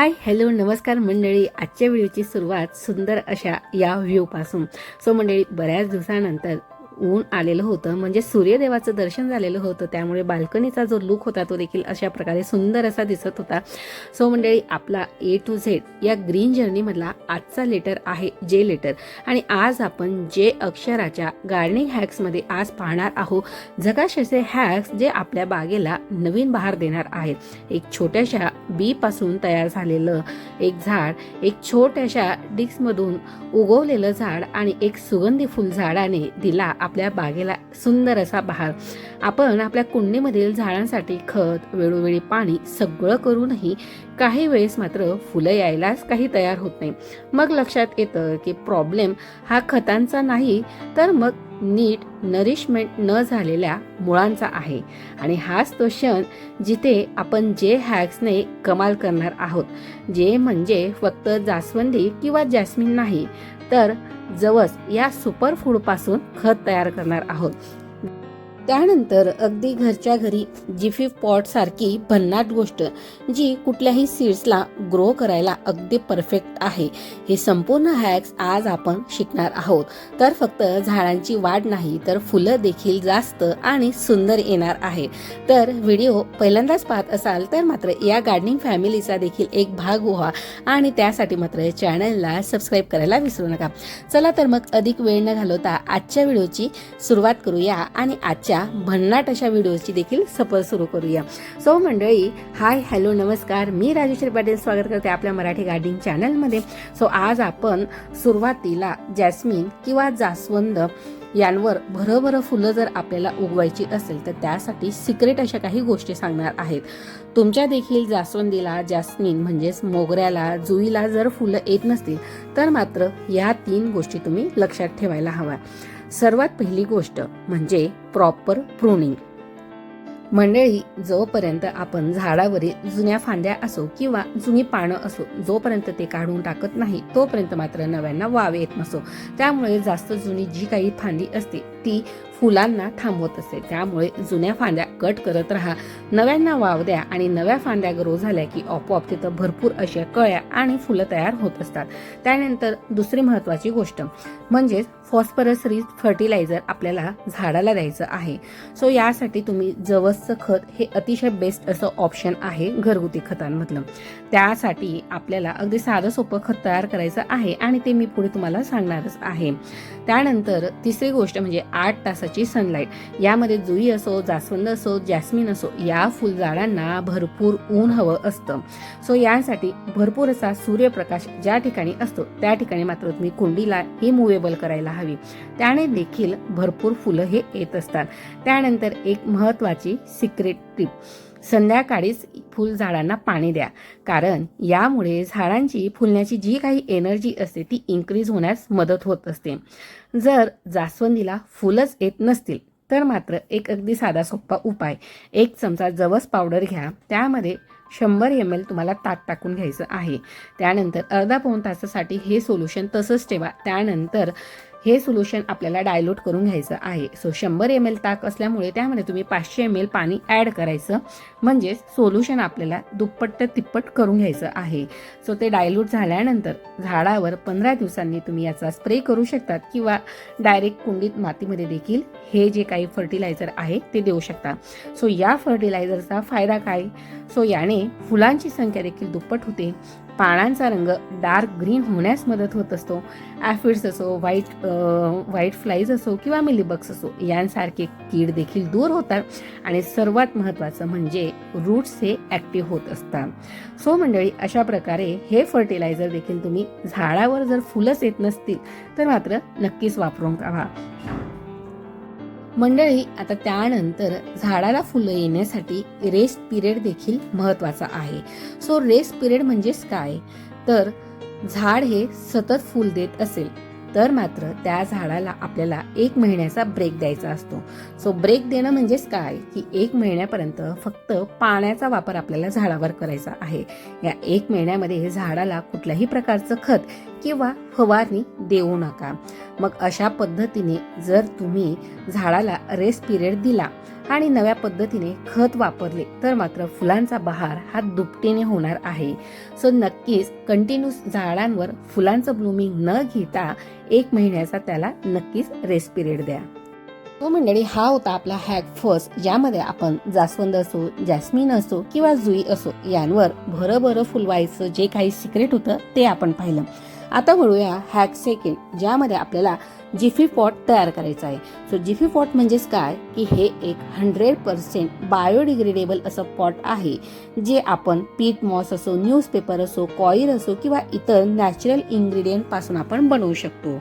Hi hello नमस्कार मंडळी. आजच्या व्हिडिओची सुरुवात सुंदर अशा या व्ह्यूपासून सो मंडळी बऱ्याच दिवसानंतर ऊन आलेलं होतं. म्हणजे सूर्यदेवाचं दर्शन झालेलं होतं. त्यामुळे बाल्कनीचा जो लुक होता तो देखील अशा प्रकारे सुंदर असा दिसत होता. सो मंडळी आपला ए टू झेड या ग्रीन जर्नीमधला आजचा लेटर आहे जे लेटर आणि आज आपण जे अक्षराच्या गार्डनिंग हॅक्समध्ये आज पाहणार आहोत. जगाशेचे हॅक्स जे आपल्या बागेला नवीन बहार देणार आहेत. एक छोट्याशा बीपासून तयार झालेलं एक झाड एक छोट्याशा डिक्समधून उगवलेलं झाड आणि एक सुगंधी फुल झाडाने दिला आपल्या बागेला सुंदर असा बहार. आपण आपल्या कुंडीमधील झाडांसाठी खत वेळोवेळी पाणी सगळं करूनही काही वेळेस मात्र फुलं यायलाच काही तयार होत नाही. मग लक्षात येतं की प्रॉब्लेम हा खतांचा नाही तर मग नीट नरिशमेंट न झालेल्या मुळांचा आहे. आणि हाच तो क्षण जिथे आपण जे हॅक्सने कमाल करणार आहोत. जे म्हणजे फक्त जास्वंदी किंवा जॅस्मिन नाही तर जवस या सुपर खत तयार करणार आहोत. त्यानंतर अगदी घरच्या घरी जिफी पॉट सारखी भन्नाट गोष्ट जी कुठल्याही सीड्सला ग्रो करायला अगदी परफेक्ट आहे. हे संपूर्ण हॅक्स आज आपण शिकणार आहोत. तर फक्त झाडांची वाढ नाही तर फुलं देखील जास्त आणि सुंदर येणार आहे. तर व्हिडिओ पहिल्यांदाच पाहत असाल तर मात्र या गार्डनिंग फॅमिलीचा देखील एक भाग व्हा आणि त्यासाठी मात्र चॅनलला सबस्क्राईब करायला विसरू नका. चला तर मग अधिक वेळ न घालवता आजच्या व्हिडिओची सुरुवात करूया आणि आजच्या भन्नाट अशा व्हिडिओची देखील सफर सुरू करूया. सो मंडळी हाय हॅलो नमस्कार. मी राजेश्री पाटील स्वागत करते आपल्या मराठी गार्डनिंग चॅनलमध्ये. सो आज आपण सुरुवातीला जॅस्मिन किंवा जास्वंद यांवर भरभर फुलं जर आपल्याला उगवायची असेल तर त्यासाठी सिक्रेट अशा काही गोष्टी सांगणार आहेत. तुमच्या देखील जास्वंदीला जास्मिन म्हणजेच मोगऱ्याला जुईला जर फुलं येत नसतील तर मात्र या तीन गोष्टी तुम्ही लक्षात ठेवायला हव्या सर्वात पहिली गोष्ट म्हणजे प्रॉपर प्रुनिंग मंडळी जोपर्यंत आपण झाडावरील जुन्या फांद्या असो किंवा जुनी पानं असो जोपर्यंत ते काढून टाकत नाही तोपर्यंत मात्र नव्यांना वाव येत नसो. त्यामुळे जास्त जुनी जी काही फांदी असते ती फुलांना थांबवत असते त्यामुळे जुन्या फांद्या कट करत राहा. नव्यांना वाव द्या आणि नव्या फांद्या ग्रो झाल्या की आपोआप तिथं भरपूर अशा कळ्या आणि फुलं तयार होत असतात. त्यानंतर दुसरी महत्वाची गोष्ट म्हणजेच फॉस्फरस रिच फर्टिलायझर आपल्याला झाडाला द्यायचं आहे. सो यासाठी तुम्ही जवसचं खत हे अतिशय बेस्ट असं ऑप्शन आहे घरगुती खतांमधलं. त्यासाठी आपल्याला अगदी साधं सोपं खत तयार करायचं आहे आणि ते मी पुढे तुम्हाला सांगणारच आहे. त्यानंतर तिसरी गोष्ट म्हणजे आठ तासाची सनलाईट यामध्ये जुई असो जास्वंद असो जॅस्मिन असो या फुलझाडांना भरपूर ऊन हवं असतं. सो यासाठी भरपूर असा सूर्यप्रकाश ज्या ठिकाणी असतो त्या ठिकाणी मात्र तुम्ही कुंडीला ही मुवेबल करायला हवी. त्याने देखील भरपूर फुलं हे येत असतात. त्यानंतर एक महत्वाची सिक्रेट टिप संध्याकाळीच फुलझाडांना पाणी द्या. कारण यामुळे झाडांची फुलण्याची जी काही एनर्जी असते ती इन्क्रीज होण्यास मदत होत असते. जर जास्वंदीला फुलंच येत नसतील तर मात्र एक अगदी साधा सोपा उपाय एक चमचा जवस पावडर घ्या. त्यामध्ये शंभर एम एल तुम्हाला ताक टाकून घ्यायचं आहे. त्यानंतर अर्धा पाऊण तासासाठी हे सोल्युशन तसंच ठेवा. त्यानंतर हे सोल्युशन आपल्याला डायल्यूट करून घ्यायचं आहे. सो शंभर एम एल ताक असल्यामुळे त्यामध्ये तुम्ही पाचशे एम एल पाणी ॲड करायचं. म्हणजेच सोल्युशन आपल्याला दुप्पट तिप्पट करून घ्यायचं आहे. सो ते डायल्यूट झाल्यानंतर झाडावर पंधरा दिवसांनी तुम्ही याचा स्प्रे करू शकतात किंवा डायरेक्ट कुंडीत मातीमध्ये देखील हे जे काही फर्टिलायझर आहे ते देऊ शकता. सो या फर्टिलायझरचा फायदा काय? सो याने फुलांची संख्या देखील दुप्पट होते. पानांचा रंग डार्क ग्रीन होण्यास मदत होत असतो. ॲफिड्स असो व्हाईट व्हाईट फ्लाईज असो किंवा मिलीबक्स असो यांसारखे कीड देखील दूर होतात आणि सर्वात महत्त्वाचं म्हणजे रूट्स हे ॲक्टिव्ह होत असतात. सो मंडळी अशा प्रकारे हे फर्टिलायझर देखील तुम्ही झाडावर जर फुलंच येत नसतील तर मात्र नक्कीच वापरून पहा. मंडळी आता त्यानंतर झाडाला फुलं येण्यासाठी रेस्ट पिरियड देखील महत्त्वाचा आहे. सो रेस्ट पिरियड म्हणजेच काय? तर झाड हे सतत फुल देत असेल. तर मात्र त्या झाडाला आपल्याला एक महिन्याचा ब्रेक द्यायचा असतो. सो ब्रेक देणं म्हणजेच काय? की एक महिन्यापर्यंत फक्त पाण्याचा वापर आपल्याला झाडावर करायचा आहे. या एक महिन्यामध्ये झाडाला कुठल्याही प्रकारचं खत किंवा फवारणी देऊ नका. मग अशा पद्धतीने जर तुम्ही झाडाला रेस्ट पिरियड दिला आणि नव्या पद्धतीने खत वापरले तर मात्र फुलांचा बहार हा दुपटीने होणार आहे. सो नक्कीच कंटिन्यूस झाडांवर फुलांचं ब्लूमिंग न घेता एक महिन्याचा त्याला नक्कीच रेस्ट पिरियड द्या. तो मंडळी हा होता आपला हॅक फर्स्ट ज्यामध्ये आपण जास्वंद असो जॅस्मिन असो किंवा जुई असो यांवर भरभर फुलवायचं जे काही सिक्रेट होतं ते आपण पाहिलं. आता वळूया हॅक सेकंड ज्यामध्ये आपल्याला जिफी पॉट तयार करायचा आहे. सो जिफी पॉट म्हणजेच काय? की हे एक हंड्रेड पर्सेंट बायोडिग्रेडेबल असं पॉट आहे जे आपण पीट मॉस असो न्यूजपेपर असो कॉईल असो किंवा इतर नॅचरल इन्ग्रेडियंटपासून आपण बनवू शकतो.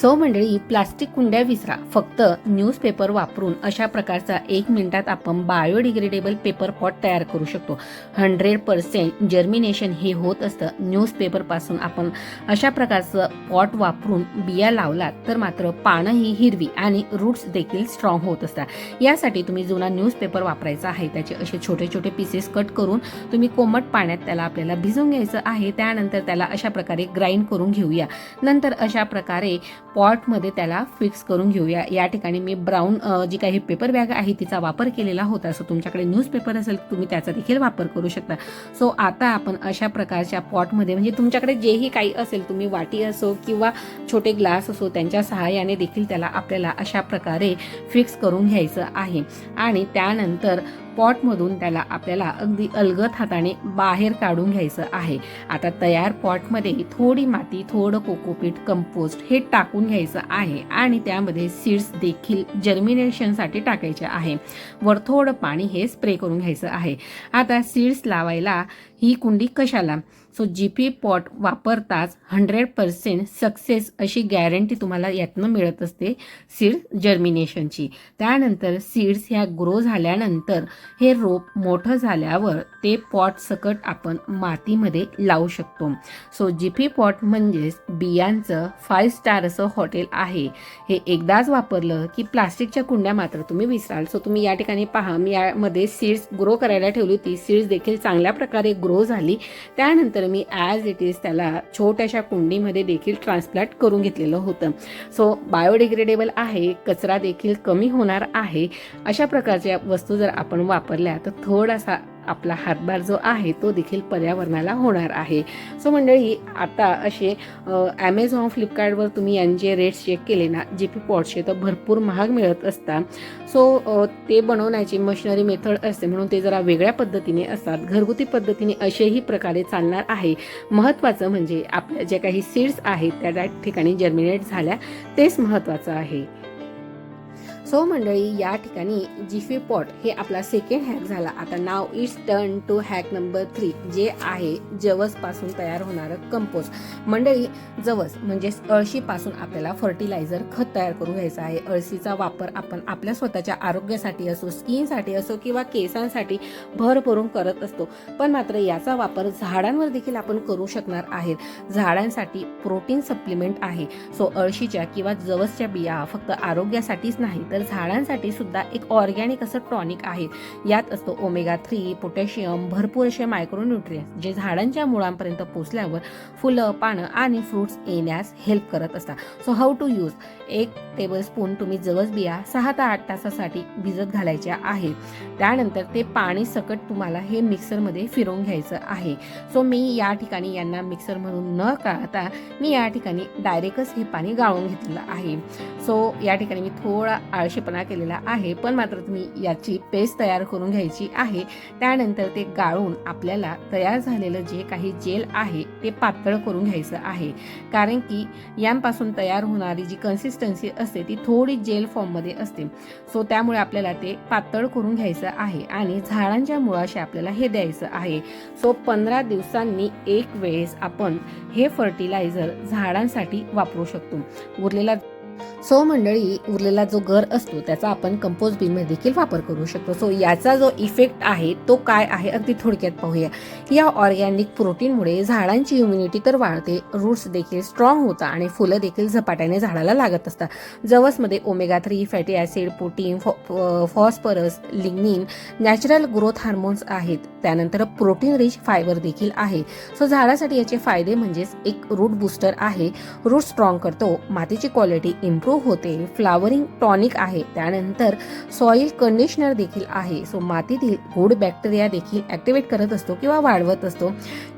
सो मंडळी प्लास्टिक कुंड्या विसरा. फक्त न्यूजपेपर वापरून अशा प्रकारचा एक मिनिटात आपण बायोडिग्रेडेबल पेपर पॉट तयार करू शकतो. हंड्रेड पर्सेंट जर्मिनेशन हे होत असतं. न्यूजपेपरपासून आपण अशा प्रकारचं पॉट वापरून बिया लावलात तर मात्र पानं ही हिरवी आणि रूट्स देखील स्ट्रॉंग होत असतात. यासाठी तुम्ही जुना न्यूजपेपर वापरायचा आहे. त्याचे असे छोटे छोटे पीसेस कट करून तुम्ही कोमट पाण्यात त्याला आपल्याला भिजून घ्यायचं आहे. त्यानंतर त्याला अशा प्रकारे ग्राइंड करून घेऊया. नंतर अशा प्रकारे पॉटमध्ये त्याला फिक्स करून घेऊया. या ठिकाणी मी ब्राऊन जी काही पेपर बॅग आहे तिचा वापर केलेला होता. सो तुमच्याकडे न्यूजपेपर असेल तर तुम्ही त्याचा देखील वापर करू शकता. सो आता आपण अशा प्रकारच्या पॉटमध्ये म्हणजे तुमच्याकडे जेही काही असेल तुम्ही वाटी असो किंवा छोटे ग्लास असो त्यांच्या सहाय्याने देखील त्याला आपल्याला अशा प्रकारे फिक्स करून घ्यायचं आहे. आणि त्यानंतर पॉटमधून त्याला आपल्याला अगदी अलगद हाताने बाहेर काढून घ्यायचं आहे. आता तयार पॉटमध्ये थोडी माती थोडं कोकोपीट कंपोस्ट हे टाकून घ्यायचं आहे आणि त्यामध्ये सीड्स देखील जर्मिनेशनसाठी टाकायचे आहे. वर थोडं पाणी हे स्प्रे करून घ्यायचं आहे. आता सीड्स लावायला ही कुंडी कशाला? सो जी पी पॉट वापरताच हंड्रेड पर्सेंट सक्सेस अशी गॅरंटी तुम्हाला यातनं मिळत असते सीड जर्मिनेशनची त्यानंतर सीड्स ह्या ग्रो झाल्यानंतर हे रोप मोठं झाल्यावर ते पॉट सकट आपण मातीमध्ये लावू शकतो. सो जिफी पॉट म्हणजेच बियांचं फाईव्ह स्टार असं हॉटेल आहे. हे एकदाच वापरलं की प्लास्टिकच्या कुंड्या मात्र तुम्ही विसराल. सो तुम्ही या ठिकाणी पहा मी यामध्ये सीड्स ग्रो करायला ठेवली होती. सीड्स देखील चांगल्या प्रकारे ग्रो झाली. त्यानंतर मी ॲज इट इज त्याला छोट्याशा कुंडीमध्ये देखील ट्रान्सप्लांट करून घेतलेलं होतं. सो बायोडिग्रेडेबल आहे कचरा देखील कमी होणार आहे. अशा प्रकारच्या वस्तू जर आपण वापरल्या तर थोडासा आपला हातभार जो आहे तो देखील पर्यावरणाला होणार आहे. सो मंडळी आता असे ॲमेझॉन फ्लिपकार्टवर तुम्ही यांचे रेट्स चेक केले ना जे पी पॉटचे तर भरपूर महाग मिळत असतात. सो ते बनवण्याची मशिनरी मेथड असते म्हणून ते जरा वेगळ्या पद्धतीने असतात. घरगुती पद्धतीने असेही प्रकारे चालणार आहे. महत्त्वाचं म्हणजे आपल्या ज्या काही सीड्स आहेत त्या त्या ठिकाणी जर्मिनेट झाल्या तेच महत्त्वाचं आहे. सो मंडळी या ठिकाणी जिफी पॉट हे आपला सेकंड हॅक झाला. आता नाव it's turn to hack number three जे आहे जवसपासून तयार होणारं कंपोस्ट मंडळी जवस म्हणजेच अळशीपासून आपल्याला फर्टिलायझर खत तयार करून घ्यायचं आहे. अळशीचा वापर आपण आपल्या स्वतःच्या आरोग्यासाठी असो स्किनसाठी असो किंवा केसांसाठी भर भरून करत असतो. पण मात्र याचा वापर झाडांवर देखील आपण करू शकणार आहेत. झाडांसाठी प्रोटीन सप्लिमेंट आहे. सो अळशीच्या किंवा जवसच्या बिया फक्त आरोग्यासाठीच नाही तर झाडांसाठी सुद्धा एक ऑर्गॅनिक असं टॉनिक आहे. यात असतो ओमेगा थ्री पोटॅशियम भरपूर असे मायक्रोन्युट्रियन्स जे झाडांच्या मुळांपर्यंत पोचल्यावर फुलं पानं आणि फ्रुट्स येण्यास हेल्प करत असतात. सो हाऊ टू यूज एक टेबलस्पून तुम्ही जवस बिया सहा ते आठ तासासाठी भिजत घालायच्या आहे त्यानंतर ते पाणी सकट तुम्हाला हे मिक्सरमध्ये फिरवून घ्यायचं आहे. सो मी या ठिकाणी यांना मिक्सर म्हणून न काढता मी या ठिकाणी डायरेक्टच हे पाणी गाळून घेतलेलं आहे. सो या ठिकाणी मी थोडा आळशीपणा केलेला आहे पण मात्र तुम्ही याची पेस्ट तयार करून घ्यायची आहे. त्यानंतर ते गाळून आपल्याला तयार झालेलं जे काही जेल आहे ते पातळ करून घ्यायचं आहे. कारण की यांपासून तयार होणारी जी कन्सिस्टन्सी असते ती थोडी जेल फॉर्ममध्ये असते. सो त्यामुळे आपल्याला ते पातळ करून घ्यायचं आहे आणि झाडांच्या मुळाशी आपल्याला हे द्यायचं आहे. सो पंधरा दिवसांनी एक वेळेस आपण हे फर्टिलायझर झाडांसाठी वापरू शकतो. उरलेला सो मंडळी उरलेला जो गर असतो त्याचा आपण कंपोज बिनमध्ये देखील वापर करू शकतो. सो याचा जो इफेक्ट आहे तो काय आहे अगदी थोडक्यात पाहूया. या ऑर्गॅनिक प्रोटीनमुळे झाडांची इम्युनिटी तर वाढते रूट्स देखील स्ट्रॉंग होतात आणि फुलं देखील झपाट्याने झाडाला लागत असतात. जवसमध्ये omega three fatty acid protein phosphorus lignin natural growth hormones आहेत. त्यानंतर प्रोटीन रिच फायबर देखील आहे. सो झाडासाठी याचे फायदे म्हणजेच एक रूट बूस्टर आहे. रूट स्ट्रॉंग करतो मातीची क्वालिटी इम्प्रूव्ह होते. फ्लावरिंग टॉनिक आहे. त्यानंतर सॉईल कंडिशनर देखील आहे. सो मातीतील गुड बॅक्टेरिया देखील ॲक्टिवेट करत असतो किंवा वाढवत असतो.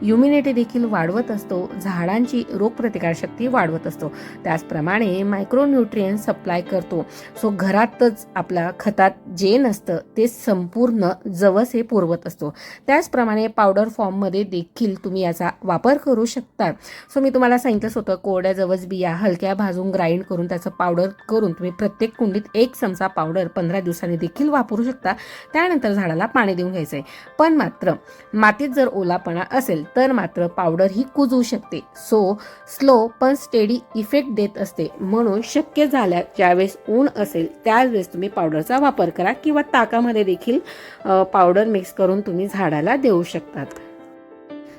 इम्युनिटी देखील वाढवत असतो. झाडांची रोगप्रतिकारशक्ती वाढवत असतो. त्याचप्रमाणे मायक्रोन्यूट्रियन सप्लाय करतो. सो घरातच आपला खतात जे नसतं ते संपूर्ण जवस हे पुरवत असतो. त्याचप्रमाणे पावडर फॉर्ममध्ये देखील तुम्ही याचा वापर करू शकता. सो मी तुम्हाला सांगितलंच होतं कोरड्या जवस बिया हलक्या भाजून ग्राइंड करून त्याचं पावडर करून तुम्ही प्रत्येक कुंडीत एक चमचा पावडर पंधरा दिवसांनी देखील वापरू शकता. त्यानंतर झाडाला पाणी देऊन घ्यायचं आहे पण मात्र मातीत जर ओलापणा असेल तर मात्र पावडर ही कुजू शकते. सो स्लो पण स्टेडी इफेक्ट देत असते. म्हणून शक्य झाल्या ज्यावेळेस ऊन असेल त्यावेळेस तुम्ही पावडरचा वापर करा किंवा ताकामध्ये देखील पावडर मिक्स करून तुम्ही झाडाला देऊ शकतात.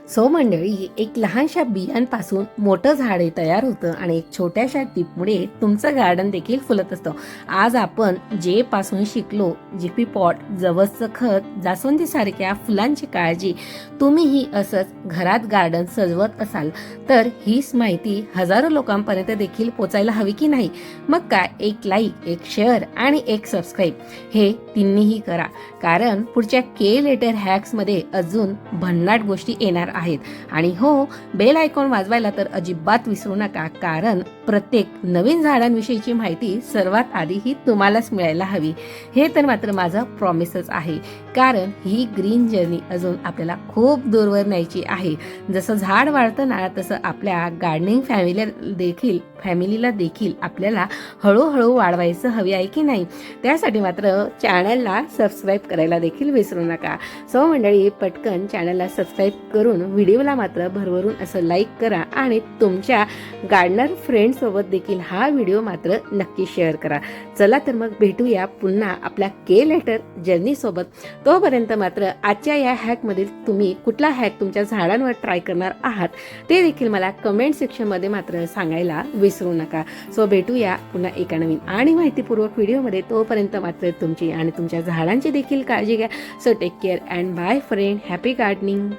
सो मंडळी एक लहानशा बियांपासून मोठं झाडे तयार होतं आणि एक छोट्याशा टिपमुळे तुमचं गार्डन देखील फुलत असतं. आज आपण जे पासून शिकलो जिपी पॉट जवसचं खत जास्वंदीसारख्या फुलांची काळजी तुम्हीही असंच घरात गार्डन सजवत असाल तर हीच माहिती हजारो लोकांपर्यंत देखील पोचायला हवी की नाही? मग काय? एक लाईक एक शेअर आणि एक सबस्क्राईब हे तिन्हीही करा. कारण पुढच्या के लेटर हॅक्समध्ये अजून भन्नाट गोष्टी येणार आहेत. आणि हो बेल आयकॉन वाजवायला तर अजिबात विसरू नका कारण प्रत्येक नवीन झाडांविषयीची माहिती सर्वात आधी ही तुम्हालाच मिळायला हवी. हे तर मात्र माझं प्रॉमिसच आहे. कारण ही ग्रीन जर्नी अजून आपल्याला खूप दूरवर न्यायची आहे. जसं झाड वाढतं ना तसं आपल्या गार्डनिंग फॅमिली देखील फॅमिलीला देखील आपल्याला हळूहळू वाढवायचं हवी आहे की नाही. त्यासाठी मात्र चॅनलला सबस्क्राईब करायला देखील विसरू नका. सो मंडळी पटकन चॅनलला सबस्क्राईब करून व्हिडिओला मात्र भरभरून असं लाईक करा आणि तुमच्या गार्डनर फ्रेंडसोबत देखील हा व्हिडिओ मात्र नक्की शेअर करा. चला तर मग भेटूया पुन्हा आपल्या के लेटर जर्नीसोबत तोपर्यंत मात्र आजच्या या हॅकमधील तुम्ही कुठला हॅक तुमच्या झाडांवर ट्राय करणार आहात ते देखील मला कमेंट सेक्शनमध्ये मात्र सांगायला विसरू नका. सो भेटूया पुन्हा एका नवीन आणि माहितीपूर्वक व्हिडिओमध्ये तोपर्यंत मात्र तुमची आणि तुमच्या झाडांची देखील काळजी घ्या. So take care and bye friend happy gardening